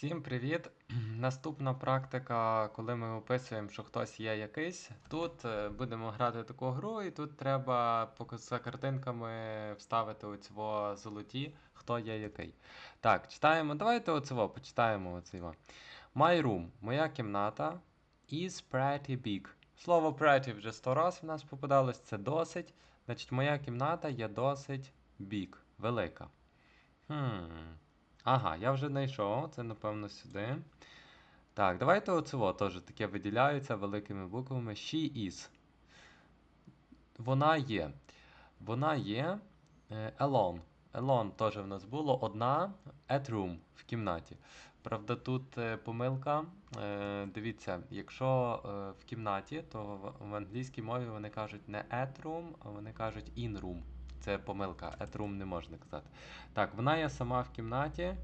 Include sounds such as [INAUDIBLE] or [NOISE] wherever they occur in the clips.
Всім привіт! [CLEARS THROAT] Наступна практика, коли ми описуємо, що хтось є якийсь. Тут е, будемо грати таку гру, і тут треба за картинками вставити оцього золоті, хто є який. Так, читаємо. Давайте оцього, почитаємо оцього. My room, моя кімната, is pretty big. Слово pretty вже сто раз в нас попадалось, це досить. Значить, моя кімната є досить big, велика. Хм. Ага, я вже знайшов, це напевно сюди. Так, давайте оцево теж таке виділяється великими буквами. She is. Вона є. Вона є е, alone. Alone теж в нас було одна at room в кімнаті. Правда, тут е, помилка. Е, дивіться, якщо в кімнаті, то в англійській мові вони кажуть не at room, а вони кажуть in room. Це помилка, at room не можна казати. Так, вона є сама в кімнаті. Е,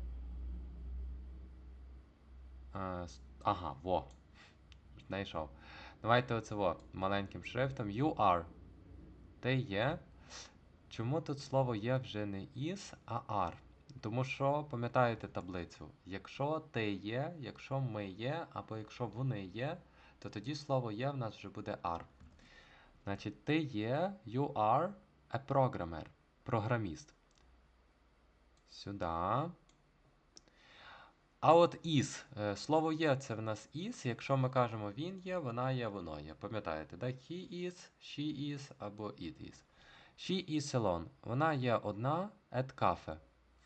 ага, во. Знайшов. Давайте оце во, маленьким шрифтом. You are. Ти є. Чому тут слово є вже не is, а are? Тому що, пам'ятаєте таблицю, якщо ти є, якщо ми є, або якщо вони є, то тоді слово є в нас вже буде are. Значить, ти є, you are a programmer, програміст. Сюди. А от is. е, Слово є це в нас is. Якщо ми кажемо він є, вона є, воно є. Пам'ятаєте, да? He is, she is або it is. She is alone. Вона є одна at cafe.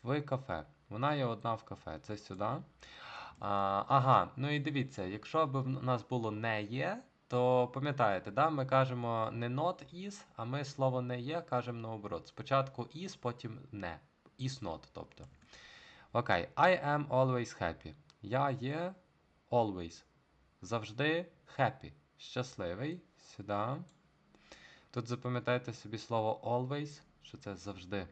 В кафе. Вона є одна в кафе. Це сюди. А, ага, ну і дивіться, якщо б в нас було не є, то пам'ятаєте, да? ми кажемо не not is, а ми слово не є кажемо наоборот. Спочатку is, потім не. Is not, тобто. Окей, I am always happy. Я є always. Завжди happy. Щасливий. Сюди. Тут запам'ятайте собі слово always, що це завжди.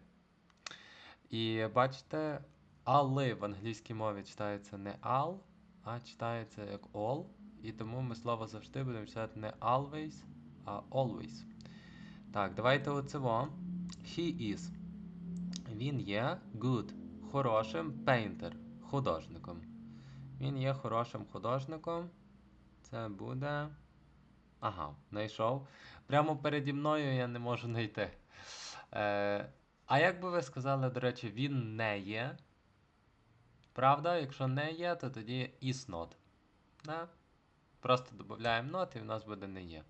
І бачите, але в англійській мові читається не all, а читається як all. І тому ми слово завжди будемо читати не always, а always. Так, давайте оцево. He is. Він є good, хорошим painter, художником. Він є хорошим художником. Це буде. Ага, знайшов. Прямо переді мною я не можу знайти. Е, а як би ви сказали, до речі, він не є? Правда? Якщо не є, то тоді is not. Да? Просто додаємо not і в нас буде не є.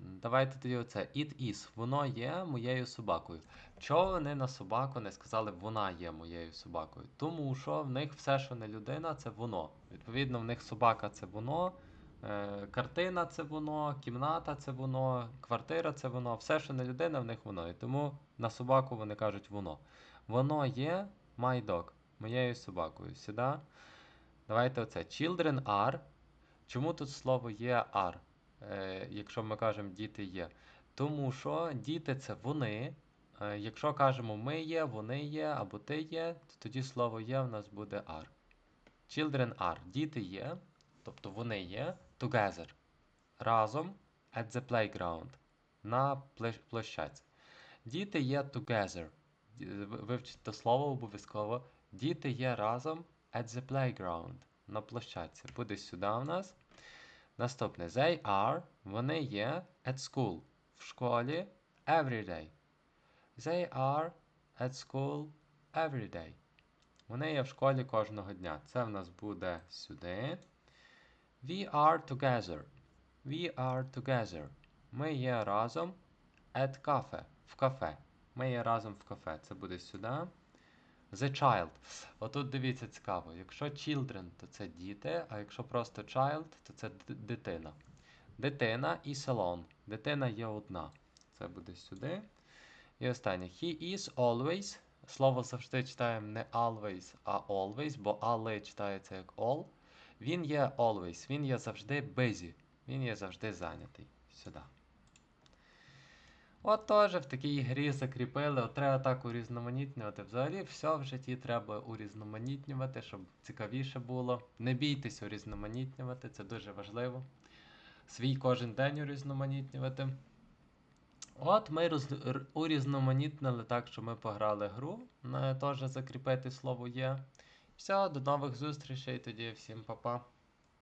Давайте тоді оце. It is. Воно є моєю собакою. Чого вони на собаку не сказали, вона є моєю собакою? Тому що в них все, що не людина, це воно. Відповідно, в них собака це воно, е, картина це воно, кімната це воно, квартира це воно. Все, що не людина, в них воно. І тому на собаку вони кажуть воно. Воно є my dog, моєю собакою. Сюди. Давайте оце. Children are. Чому тут слово є are? Е, якщо ми кажемо діти є. Тому що діти це вони. Е, Якщо кажемо ми є, вони є або ти є, то тоді слово є в нас буде are. Children are. Діти є, тобто вони є together. Разом at the playground. На площ- площадці. Діти є together. Вивчіть це слово обов'язково. Діти є разом at the playground. На площадці. Буде сюди у нас. Наступне. They are. Вони є at school. В школі every day. They are at school every day. Вони є в школі кожного дня. Це в нас буде сюди. We are together. We are together. Ми є разом at cafe. В кафе. Ми є разом в кафе. Це буде сюди. The child. Отут дивіться цікаво. Якщо children, то це діти, а якщо просто child, то це дитина. Дитина і alone. Дитина є одна. Це буде сюди. І останнє. He is always. Слово завжди читаємо не always, а always, бо але читається як all. Він є always, він є завжди busy. Він є завжди зайнятий. Сюди. От теж в такій грі закріпили, от треба так урізноманітнювати. Взагалі все в житті треба урізноманітнювати, щоб цікавіше було. Не бійтесь урізноманітнювати, це дуже важливо. Свій кожен день урізноманітнювати. От ми роз... урізноманітнили так, що ми пограли гру, теж закріпити слово є. Все, до нових зустрічей тоді, всім па-па.